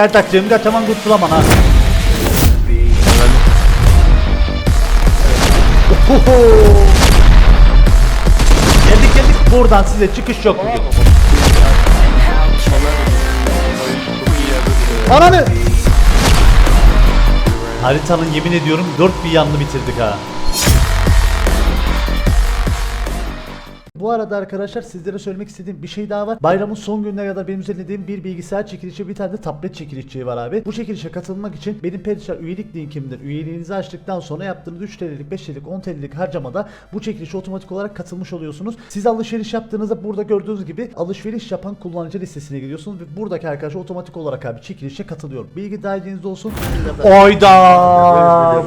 Gel takacağım kaçaman kurtulaman ha. Ohoho. Geldik geldik buradan size çıkış yok bugün. Ananı! Haritanın yemin ediyorum dört bir yanını bitirdik ha. Bu arada arkadaşlar sizlere söylemek istediğim bir şey daha var. Bayramın son gününe kadar benim düzenlediğim bir bilgisayar çekilişi bir tane de tablet çekilişi var abi. Bu çekilişe katılmak için benim Perişan üyelik linkimden üyeliğinizi açtıktan sonra yaptığınız 3 TL'lik, 5 TL'lik, 10 TL'lik harcamada bu çekilişe otomatik olarak katılmış oluyorsunuz. Siz alışveriş yaptığınızda burada gördüğünüz gibi alışveriş yapan kullanıcı listesine gidiyorsunuz ve buradaki arkadaş otomatik olarak abi çekilişe katılıyor. Bilgi dahilinizde olsun. Oyda!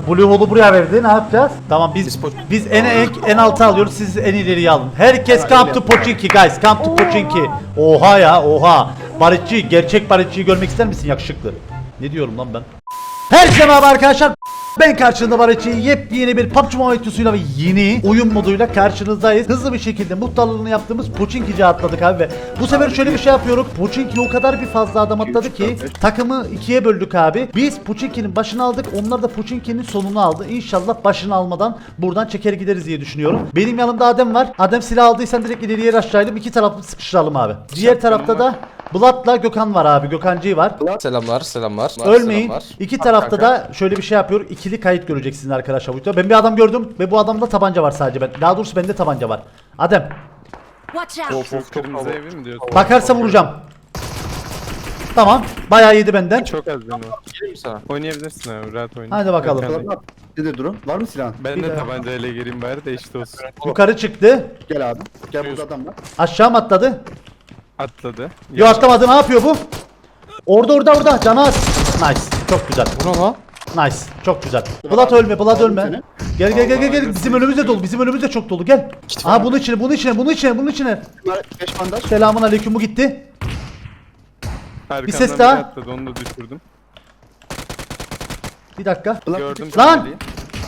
Blue Hole buraya verdi. Ne yapacağız? Tamam biz biz en en, en altı alıyoruz. Siz en ileriye alın. Herkes come to Pochinki guys. Come to Pochinki. Oha ya oha. Barışçı gerçek barışçıyı görmek ister misin yakışıklı? Ne diyorum lan ben? Herkese merhaba arkadaşlar. Ben karşınızda Barışçı yepyeni bir PUBG Mobile ve yeni oyun moduyla karşınızdayız. Hızlı bir şekilde muhtarlığını yaptığımız Pochinki'ci atladık abi ve bu sefer şöyle bir şey yapıyoruz. Pochinki o kadar bir fazla adam atladı ki takımı ikiye böldük abi. Biz Pochinki'nin başını aldık. Onlar da Pochinki'nin sonunu aldı. İnşallah başını almadan buradan çeker gideriz diye düşünüyorum. Benim yanımda Adem var. Adem silah aldıysan direkt ileriye aşağıyalım. İki taraflı sıkıştıralım abi. Diğer tarafta da Bulat'la Gökhan var abi. Gökhancı var. Selamlar, selamlar. Ölmeyin. Selamlar. İki tarafta da şöyle bir şey yapıyor. İkili kayıt göreceksiniz arkadaşlar bu videoda. Ben bir adam gördüm ve bu adamda tabanca var sadece ben. Daha doğrusu bende tabanca var. Adem Watch out! Of of çok Kırmızı evi mi diyorsun? bakarsa vuracağım. Tamam. Bayağı yedi benden. Çok az var. Geleyim sana. Oynayabilirsin abi rahat oyna. Hadi bakalım. Ben, de- Ne de durum? Var mı silahın? ben Bir de daha. tabancayla gireyim bari de işte olsun. Yukarı çıktı. Gel abi. Gel burada adam var. Aşağı mı atladı? Atladı. Yo atlamadı. Ne yapıyor bu? Orada orada orada. Canı az. Nice. Çok güzel. Bu ne lan? Nice. Çok güzel. Bulat ölme. Bulat Aldım ölme. Gel gel gel gel gel. Bizim önümüzde dolu. Bizim önümüzde çok dolu. Gel. Aha bunun içine, bunun içine, bunun içine, bunun içine. Bunlar 5 bandaj. Selamun aleyküm. Bu gitti. Arkamdan ses daha. Atladı, onu da düşürdüm. Bir dakika. Gördüm. Lan!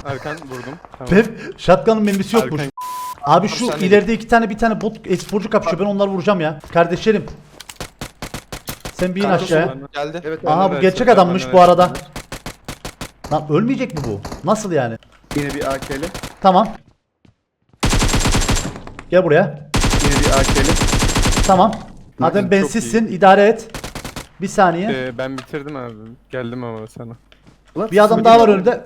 Arkan vurdum. Tamam. Bev, shotgun'ın mermisi yokmuş. Arkan- Abi şu Sen de ileride iki tane bir tane bot esporcu kapışıyor. Ben onları vuracağım ya. Kardeşlerim. Sen bir in aşağıya. Geldi. Evet. Aha bu gerçek adammış bu da arada. Lan ölmeyecek mi bu? Nasıl yani? Yine bir AK'li. Tamam. Gel buraya. Yine bir AK'li. Tamam. Madem çok bensizsin idare et. Bir saniye. Ee, ben bitirdim abi. Geldim ama sana. Ulan Bir adam daha var önünde.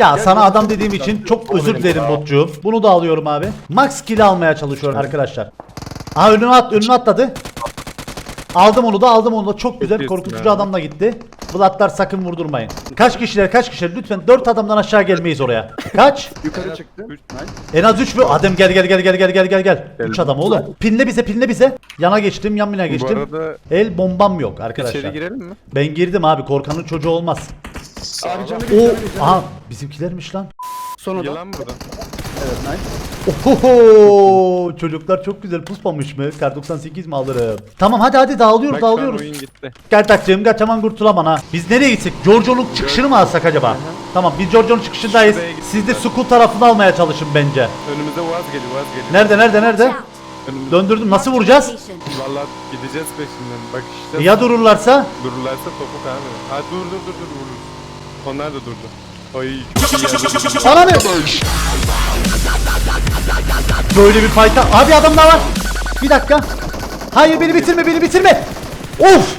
Ya Gel, sana adam dediğim için çok özür dilerim botcuğum. Bunu da alıyorum abi. Max kill almaya çalışıyorum arkadaşlar. Aha önüne at önüne atladı. Aldım onu da aldım onu da çok güzel korkutucu abi. adam da gitti. Vladlar sakın vurdurmayın. Kaç kişiler kaç kişiler lütfen 4 adamdan aşağı gelmeyiz oraya. Kaç? Yukarı çıktı. En az 3 mü? Adem gel gel gel gel gel gel gel gel. 3 Geldim. adam oğlum. Pinle bize pinle bize. Yana geçtim yan bina Bu geçtim. arada El bombam yok arkadaşlar. içeri girelim mi? Ben girdim abi korkanın çocuğu olmaz. Abi canı bir O canı bir canı. aha bizimkilermiş lan. Son adam. Yılan burada. Evet nice. Ohoho çocuklar çok güzel pusmamış mı? Kar 98 mi alırım? Tamam hadi hadi dağılıyoruz Bak şu an dağılıyoruz. oyun gitti. Gel takacağım kaçaman kurtulaman ha. Biz nereye gitsek? Giorgio'nun çıkışını mı alsak acaba? Tamam biz Giorgio'nun çıkışındayız. Şuraya Siz de. Sukul tarafını almaya çalışın bence. Önümüze Uaz geliyor, Uaz geliyor. Nerede nerede nerede? Önümüze. Döndürdüm nasıl vuracağız? Vallahi gideceğiz peşinden. Bak işte. Ya dururlarsa? Dururlarsa topuk abi. Ha dur dur dur dur vurur. Onlar da durdu. Ay. Bana ne? Böyle bir fight'a... Abi adam daha var. Bir dakika. Hayır beni bitirme beni bitirme. Of.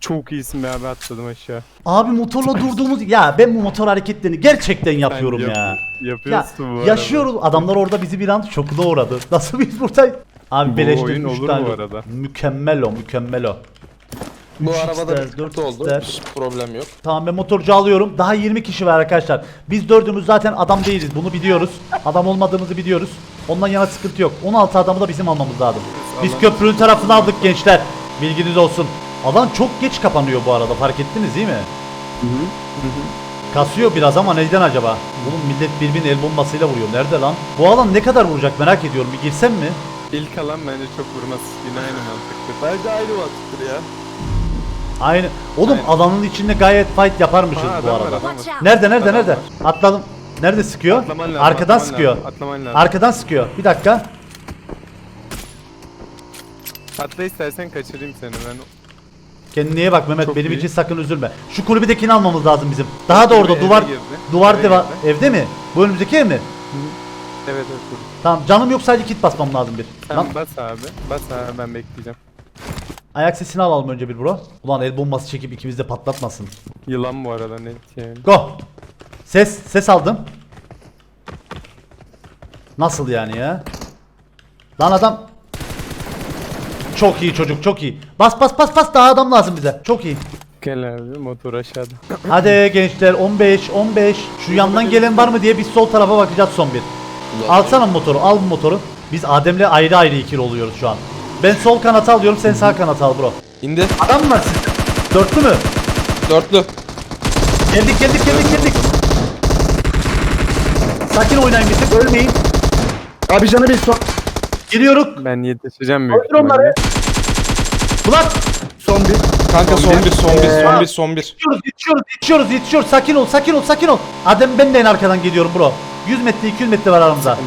Çok iyisin be abi atladım aşağı. Abi motorla durduğumuz... Ya ben bu motor hareketlerini gerçekten yapıyorum yap- ya. Ya Yapıyorsun bu arada. yaşıyoruz. Adamlar orada bizi bir an şokuna uğradı. Nasıl biz buradayız? Abi Bu beleşte oyun 3 olur tane. bu arada. Mükemmel o mükemmel o. Bu arabada bir sıkıntı oldu. Hiç problem yok. Tamam ben motorcu alıyorum. Daha 20 kişi var arkadaşlar. Biz dördümüz zaten adam değiliz. Bunu biliyoruz. Adam olmadığımızı biliyoruz. Ondan yana sıkıntı yok. 16 adamı da bizim almamız lazım. Biz köprünün tarafını aldık gençler. Bilginiz olsun. Alan çok geç kapanıyor bu arada. Fark ettiniz değil mi? Kasıyor biraz ama neden acaba? Oğlum millet birbirine el bombasıyla vuruyor. Nerede lan? Bu alan ne kadar vuracak merak ediyorum. Bir girsem mi? İlk alan bence çok vurmaz. Yine aynı mantıklı. Bence aynı mantıktır ya. Aynı. Oğlum Aynen. alanın içinde gayet fight yaparmışız Aa, bu adam var, arada. adam var. Nerede nerede Adam nerede? var. Atladım. Nerede sıkıyor? Atlaman lazım, Arkadan atlaman sıkıyor. lazım, atlaman lazım. Arkadan sıkıyor. Bir dakika. Atla istersen kaçırayım seni ben. Kendine iyi bak Mehmet. Çok Benim iyi. için sakın üzülme. Şu kulübedekini almamız lazım bizim. Daha da orada eve duvar girdi. duvar Eve deva girdi. evde mi? Bu önümüzdeki ev mi? Evet evet dur. Tamam canım yok sadece kit basmam lazım bir. Sen Lan, bas abi. Bas abi ben bekleyeceğim. Ayak sesini alalım önce bir bro. Ulan el bombası çekip ikimiz de patlatmasın. Yılan bu arada net yani. Go. Ses ses aldım. Nasıl yani ya? Lan adam çok iyi çocuk çok iyi. Bas bas bas bas daha adam lazım bize. Çok iyi. Gel abi motor aşağıda. Hadi gençler 15 15. Şu yandan gelen var mı diye biz sol tarafa bakacağız son bir. Alsana motoru al bu motoru. Biz Adem'le ayrı ayrı ikili oluyoruz şu an. Ben sol kanatı alıyorum sen sağ kanatı al bro. İndi. Adam mı var siz? Dörtlü mü? Dörtlü. Geldik geldik geldik geldik. Sakin oynayın bir tık ölmeyin. Abi canı bir son. Giriyoruz. Ben yetişeceğim büyük Öldür onları. Ulan Son bir. Kanka son bir son bir son bir son bir. yetişiyoruz yetişiyoruz yetişiyoruz yetişiyoruz sakin ol sakin ol sakin ol. Adem ben de en arkadan geliyorum bro. 100 metre 200 metre var aramızda.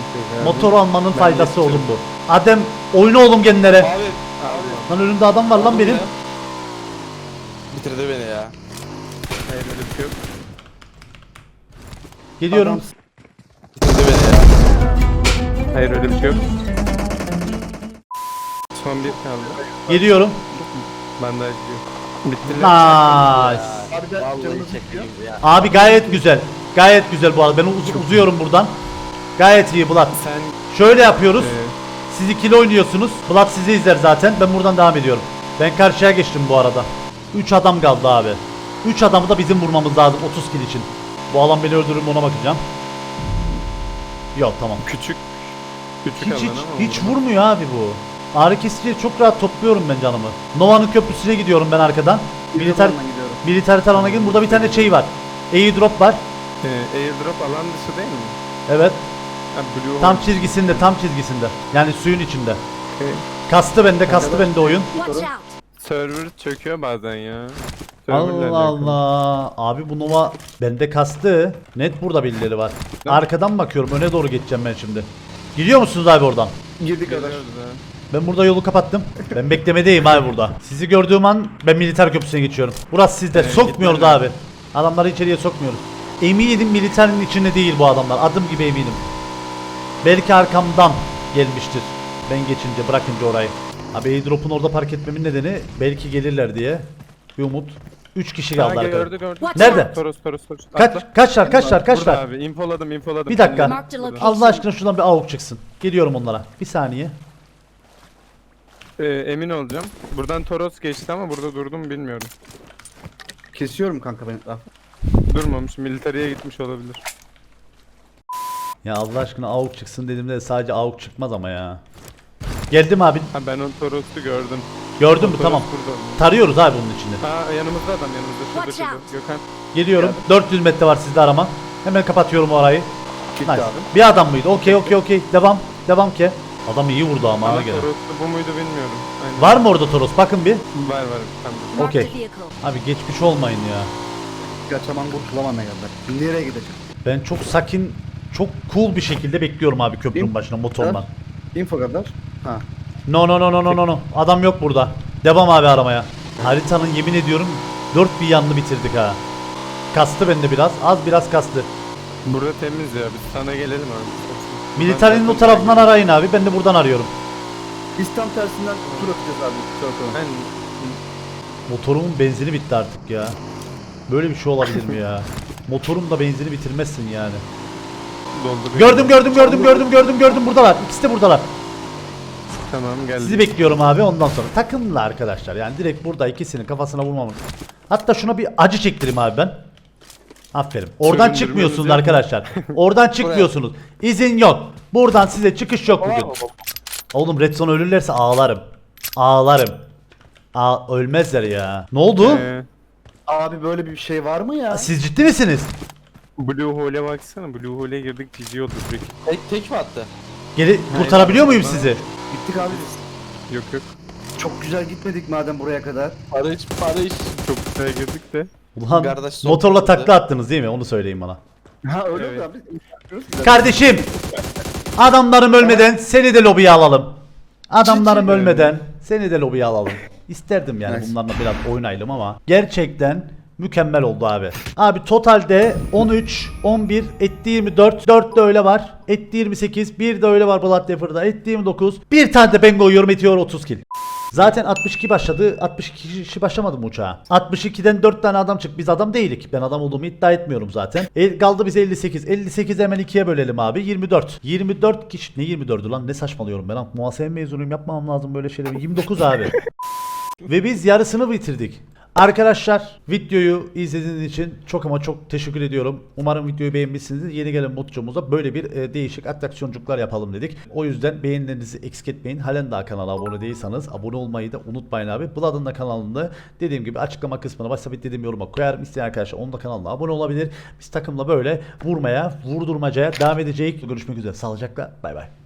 Motoru almanın faydası oğlum bu. Adem oyna oğlum genlere. Abi. Abi. Lan önümde adam var lan benim. Bitirdi beni ya. Hayır öyle bir şey yok. Geliyorum. Adam- Bitirdi beni ya. Hayır öyle bir şey yok. Son bir kaldı. Geliyorum. Bandaj yok. Bittiler. Nice. Abi de. Abi gayet güzel. Gayet güzel bu arada. Ben uz- uzuyorum buradan. Gayet iyi Bulat. Sen Şöyle yapıyoruz. e, Siz ikili oynuyorsunuz. Bulat sizi izler zaten. Ben buradan devam ediyorum. Ben karşıya geçtim bu arada. 3 adam kaldı abi. 3 adamı da bizim vurmamız lazım 30 kill için. Bu alan beni öldürür mü ona bakacağım. Yok tamam. küçük küçük Hiç, hiç, alan ama hiç vurmuyor abi bu. Ağrı kesiciye çok rahat topluyorum ben canımı. Nova'nın köprüsüne gidiyorum ben arkadan. Militer, Militer gidiyorum. militer talana gidin. Burada bir tane şey var. Airdrop var. E, airdrop alan dışı değil mi? Evet. Ha, Blue Tam Hole. çizgisinde, tam çizgisinde. Yani suyun içinde. Okey. Kastı bende, kastı bende oyun. Watch out! Server çöküyor bazen ya. Allah alakalı. Allah. Abi bu Nova bende kastı. Net burada birileri var. Arkadan bakıyorum. Öne doğru geçeceğim ben şimdi. Gidiyor musunuz abi oradan? Girdik. Geliyoruz ha. Ben burada yolu kapattım. Ben beklemedeyim abi burada. Sizi gördüğüm an ben militer köprüsüne geçiyorum. Burası sizde. Evet, Sokmuyoruz abi. Adamları içeriye sokmuyoruz. Eminim militerin içinde değil bu adamlar. Adım gibi eminim. Belki arkamdan gelmiştir. Ben geçince bırakınca orayı. Abi airdrop'un orada park etmemin nedeni belki gelirler diye. Bir umut. 3 kişi kaldı arkadaşlar. gördü gördü. Nerede? Toros Toros Toros. Kaç Atla. kaçlar kaçlar kaçlar. Burada abi infoladım infoladım. Bir dakika. Marked a location. Allah aşkına şuradan bir avuk çıksın. Geliyorum onlara. Bir saniye. Ee, emin olacağım. Buradan Toros geçti ama burada durdum bilmiyorum. Kesiyorum kanka ben. Ah. Durmamış. Militariye gitmiş olabilir. Ya Allah aşkına avuk çıksın dediğimde sadece avuk çıkmaz ama ya. Geldim abi. Ha ben o Toros'u gördüm. Gördün mü? Toros tamam. burada. Tarıyoruz abi bunun içinde. Ha yanımızda adam yanımızda şurada Watch şurada. out. Gökhan. Geliyorum. 400 metre var sizde arama. Hemen kapatıyorum orayı. Gitti Nice. abi. Bir adam mıydı? Okey okey okey. Devam. Devam ki. Adam iyi vurdu ama ana Aa, gene. Toros'u bu muydu bilmiyorum. Aynen. Var mı orada Toros? Bakın bir. Var var. Tamam. Marked vehicle. Abi geçmiş olmayın ya. Kaçaman kurtulamam kadar. Nereye gideceğim? Ben çok sakin, çok cool bir şekilde bekliyorum abi köprünün başına motorla. Info kadar. Ha. No no no no no no no. Adam yok burada. Devam abi aramaya. Haritanın yemin ediyorum dört bir yanını bitirdik ha. Kastı bende biraz. Az biraz kastı. Burada temiz ya. Biz sana gelelim abi. Militerinin o tarafından arayın abi. Ben de buradan arıyorum. Biz tam tersinden tur atacağız abi. Circle. Ben Motorumun benzini bitti artık ya. Böyle bir şey olabilir mi ya? Motorun da benzini bitirmezsin yani. dolduruyorum. Gördüm gördüm gördüm gördüm gördüm gördüm buradalar. İkisi de buradalar. Tamam geldi. Sizi bekliyorum abi ondan sonra. Takımla arkadaşlar yani direkt burada ikisinin kafasına vurmamın. Hatta şuna bir acı çektireyim abi ben. Aferin. Oradan Süründürmeniz çıkmıyorsunuz mu? arkadaşlar. Oradan çıkmıyorsunuz. İzin yok. Buradan size çıkış yok bugün. Oğlum Redson ölürlerse ağlarım. Ağlarım. Aa, ölmezler ya. Ne oldu? Ee, Abi böyle bir şey var mı ya? Siz ciddi misiniz? Blue Hole'e baksana. Blue Hole'e girdik oldu direkt. Tek, tek mi attı? Geri kurtarabiliyor muyum sizi? Gittik abi biz. Yok yok. Çok güzel gitmedik madem buraya kadar. Para iç. Çok güzel girdik de. Ulan Kardeş, son motorla takla attınız değil mi? Onu söyleyin bana. Ha öyle Evet. oldu abi. Kardeşim adamlarım ölmeden seni de lobiye alalım. Adamlarım mi? ölmeden seni de lobiye alalım. İsterdim yani bunlarla biraz oynayalım ama gerçekten mükemmel oldu abi. Abi totalde 13, 11, etti 24, 4 de öyle var. Etti 28, 1 de öyle var Blood Defer'da. Etti 29. Bir tane de ben koyuyorum etiyor 30 kill. Zaten 62 başladı. 62 kişi başlamadı mı uçağa? 62'den 4 tane adam çık. Biz adam değilik. Ben adam olduğumu iddia etmiyorum zaten. El, kaldı bize 58. 58 hemen ikiye bölelim abi. 24. 24 kişi. Ne 24'ü lan? Ne saçmalıyorum ben? lan? Muhasebe mezunuyum. Yapmamam lazım böyle şeyleri. 29 abi. Ve biz yarısını bitirdik. Arkadaşlar videoyu izlediğiniz için çok ama çok teşekkür ediyorum. Umarım videoyu beğenmişsinizdir. Yeni gelen mutlucumuza böyle bir e, değişik atraksiyoncuklar yapalım dedik. O yüzden beğenilerinizi eksik etmeyin. Halen daha kanala abone değilseniz abone olmayı da unutmayın abi. Blood'ın da kanalında dediğim gibi açıklama kısmına başta dediğim yoruma koyarım. İsteyen arkadaşlar onun da kanalına abone olabilir. Biz takımla böyle vurmaya, vurdurmacaya devam edeceğiz. Görüşmek üzere. Sağlıcakla. Bay bay.